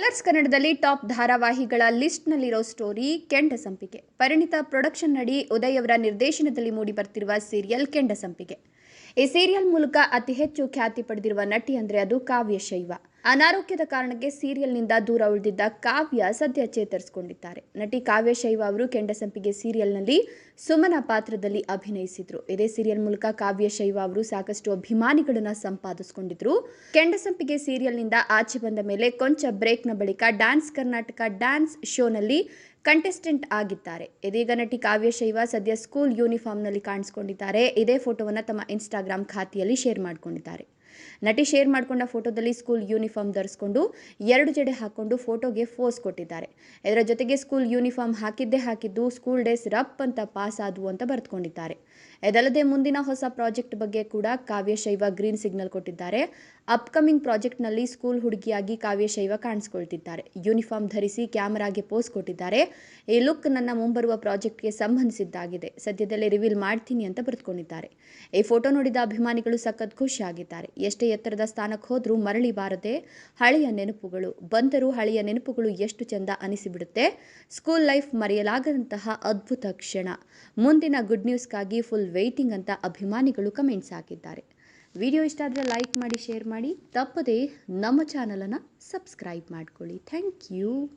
Colours ಕನ್ನಡದಲ್ಲಿ top ಧಾರಾವಾಹಿಗಳ ಲಿಸ್ಟ್ನಲ್ಲಿರೋ story ಕೆಂಡ ಸಂಪಿಗೆ. ಪರಿಣಿತ ಪ್ರೊಡಕ್ಷನ್ ನಡಿ ಉದಯ್ ಅವರ ನಿರ್ದೇಶನದಲ್ಲಿ ಮೂಡಿ ಬರ್ತಿರುವ ಸೀರಿಯಲ್ ಕೆಂಡ ಸಂಪಿಗೆ. ಈ ಸೀರಿಯಲ್ ಮೂಲಕ ಅತಿ ಹೆಚ್ಚು ಖ್ಯಾತಿ ಪಡೆದಿರುವ ನಟಿ ಅಂದರೆ ಅದು ಕಾವ್ಯ ಶೈವ. ಅನಾರೋಗ್ಯದ ಕಾರಣಕ್ಕೆ ಸೀರಿಯಲ್ನಿಂದ ದೂರ ಉಳಿದಿದ್ದ ಕಾವ್ಯ ಸದ್ಯ ಚೇತರಿಸಿಕೊಂಡಿದ್ದಾರೆ. ನಟಿ ಕಾವ್ಯ ಶೈವ ಅವರು ಕೆಂಡಸಂಪಿಗೆ ಸೀರಿಯಲ್ನಲ್ಲಿ ಸುಮನ ಪಾತ್ರದಲ್ಲಿ ಅಭಿನಯಿಸಿದ್ರು. ಇದೇ ಸೀರಿಯಲ್ ಮೂಲಕ ಕಾವ್ಯ ಶೈವ ಅವರು ಸಾಕಷ್ಟು ಅಭಿಮಾನಿಗಳನ್ನ ಸಂಪಾದಿಸಿಕೊಂಡಿದ್ರು. ಕೆಂಡಸಂಪಿಗೆ ಸೀರಿಯಲ್ನಿಂದ ಆಚೆ ಬಂದ ಮೇಲೆ ಕೊಂಚ ಬ್ರೇಕ್ನ ಬಳಿಕ ಡ್ಯಾನ್ಸ್ ಕರ್ನಾಟಕ ಡ್ಯಾನ್ಸ್ ಶೋನಲ್ಲಿ ಕಂಟೆಸ್ಟೆಂಟ್ ಆಗಿದ್ದಾರೆ. ಇದೀಗ ನಟಿ ಕಾವ್ಯ ಶೈವ ಸದ್ಯ ಸ್ಕೂಲ್ ಯೂನಿಫಾರ್ಮ್ನಲ್ಲಿ ಕಾಣಿಸಿಕೊಂಡಿದ್ದಾರೆ. ಇದೇ ಫೋಟೋವನ್ನು ತಮ್ಮ ಇನ್ಸ್ಟಾಗ್ರಾಮ್ ಖಾತೆಯಲ್ಲಿ ಶೇರ್ ಮಾಡಿಕೊಂಡಿದ್ದಾರೆ. ನಟಿ ಶೇರ್ ಮಾಡಿಕೊಂಡ ಫೋಟೋದಲ್ಲಿ ಸ್ಕೂಲ್ ಯೂನಿಫಾರ್ಮ್ ಧರಿಸ್ಕೊಂಡು ಎರಡು ಜಡೆ ಹಾಕೊಂಡು ಫೋಟೋಗೆ ಫೋಸ್ ಕೊಟ್ಟಿದ್ದಾರೆ. ಇದರ ಜೊತೆಗೆ ಸ್ಕೂಲ್ ಯೂನಿಫಾರ್ಮ್ ಹಾಕಿದ್ದೇ ಹಾಕಿದ್ದು ಸ್ಕೂಲ್ ಡೇಸ್ ರಪ್ ಅಂತ ಪಾಸ್ ಆದವು ಅಂತ ಬರೆದುಕೊಂಡಿದ್ದಾರೆ. ಇದಲ್ಲದೆ ಮುಂದಿನ ಹೊಸ ಪ್ರಾಜೆಕ್ಟ್ ಬಗ್ಗೆ ಕೂಡ ಕಾವ್ಯಶೈವ ಗ್ರೀನ್ ಸಿಗ್ನಲ್ ಕೊಟ್ಟಿದ್ದಾರೆ. ಅಪ್ಕಮಿಂಗ್ ಪ್ರಾಜೆಕ್ಟ್ನಲ್ಲಿ ಸ್ಕೂಲ್ ಹುಡುಗಿಯಾಗಿ ಕಾವ್ಯಶೈವ ಕಾಣಿಸ್ಕೊಳ್ತಿದ್ದಾರೆ. ಯೂನಿಫಾರ್ಮ್ ಧರಿಸಿ ಕ್ಯಾಮರಾಗೆ ಪೋಸ್ ಕೊಟ್ಟಿದ್ದಾರೆ. ಈ ಲುಕ್ ನನ್ನ ಮುಂಬರುವ ಪ್ರಾಜೆಕ್ಟ್ಗೆ ಸಂಬಂಧಿಸಿದ್ದಾಗಿದೆ. ಸದ್ಯದಲ್ಲೇ ರಿವೀಲ್ ಮಾಡ್ತೀನಿ ಅಂತ ಬರೆದುಕೊಂಡಿದ್ದಾರೆ. ಈ ಫೋಟೋ ನೋಡಿದ ಅಭಿಮಾನಿಗಳು ಸಖತ್ ಖುಷಿಯಾಗಿದ್ದಾರೆ. ಎಷ್ಟೇ ಎತ್ತರದ ಸ್ಥಾನಕ್ಕೆ ಹೋದರೂ ಮರಳಿ ಬಾರದೆ ಹಳೆಯ ನೆನಪುಗಳು, ಬಂದರೂ ಹಳೆಯ ನೆನಪುಗಳು ಎಷ್ಟು ಚೆಂದ ಅನಿಸಿಬಿಡುತ್ತೆ? ಸ್ಕೂಲ್ ಲೈಫ್ ಮರೆಯಲಾಗದಂತಹ ಅದ್ಭುತ ಕ್ಷಣ. ಮುಂದಿನ ಗುಡ್ ನ್ಯೂಸ್ಗಾಗಿ ಫುಲ್ ವೆಯ್ಟಿಂಗ್ ಅಂತ ಅಭಿಮಾನಿಗಳು ಕಮೆಂಟ್ಸ್ ಹಾಕಿದ್ದಾರೆ. ವಿಡಿಯೋ ಇಷ್ಟ ಆದರೆ ಲೈಕ್ ಮಾಡಿ, ಶೇರ್ ಮಾಡಿ. ತಪ್ಪದೇ ನಮ್ಮ ಚಾನಲನ್ನು ಸಬ್ಸ್ಕ್ರೈಬ್ ಮಾಡ್ಕೊಳ್ಳಿ. Thank you.